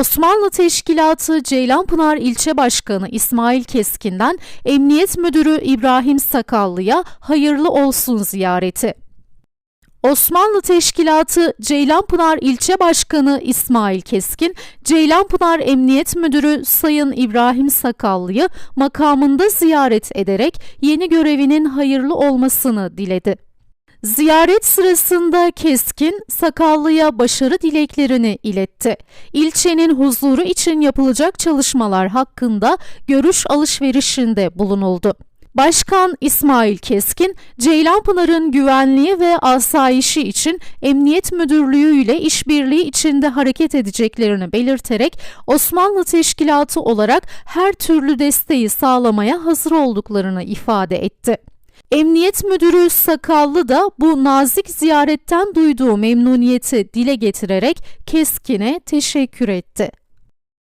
Osmanlı Teşkilatı Ceylanpınar İlçe Başkanı İsmail Keskin'den Emniyet Müdürü İbrahim Sakallı'ya hayırlı olsun ziyareti. Osmanlı Teşkilatı Ceylanpınar İlçe Başkanı İsmail Keskin, Ceylanpınar Emniyet Müdürü Sayın İbrahim Sakallı'yı makamında ziyaret ederek yeni görevinin hayırlı olmasını diledi. Ziyaret sırasında Keskin, Sakallı'ya başarı dileklerini iletti. İlçenin huzuru için yapılacak çalışmalar hakkında görüş alışverişinde bulunuldu. Başkan İsmail Keskin, Ceylanpınar'ın güvenliği ve asayişi için Emniyet Müdürlüğü ile işbirliği içinde hareket edeceklerini belirterek Osmanlı Teşkilatı olarak her türlü desteği sağlamaya hazır olduklarını ifade etti. Emniyet Müdürü Sakallı da bu nazik ziyaretten duyduğu memnuniyeti dile getirerek Keskin'e teşekkür etti.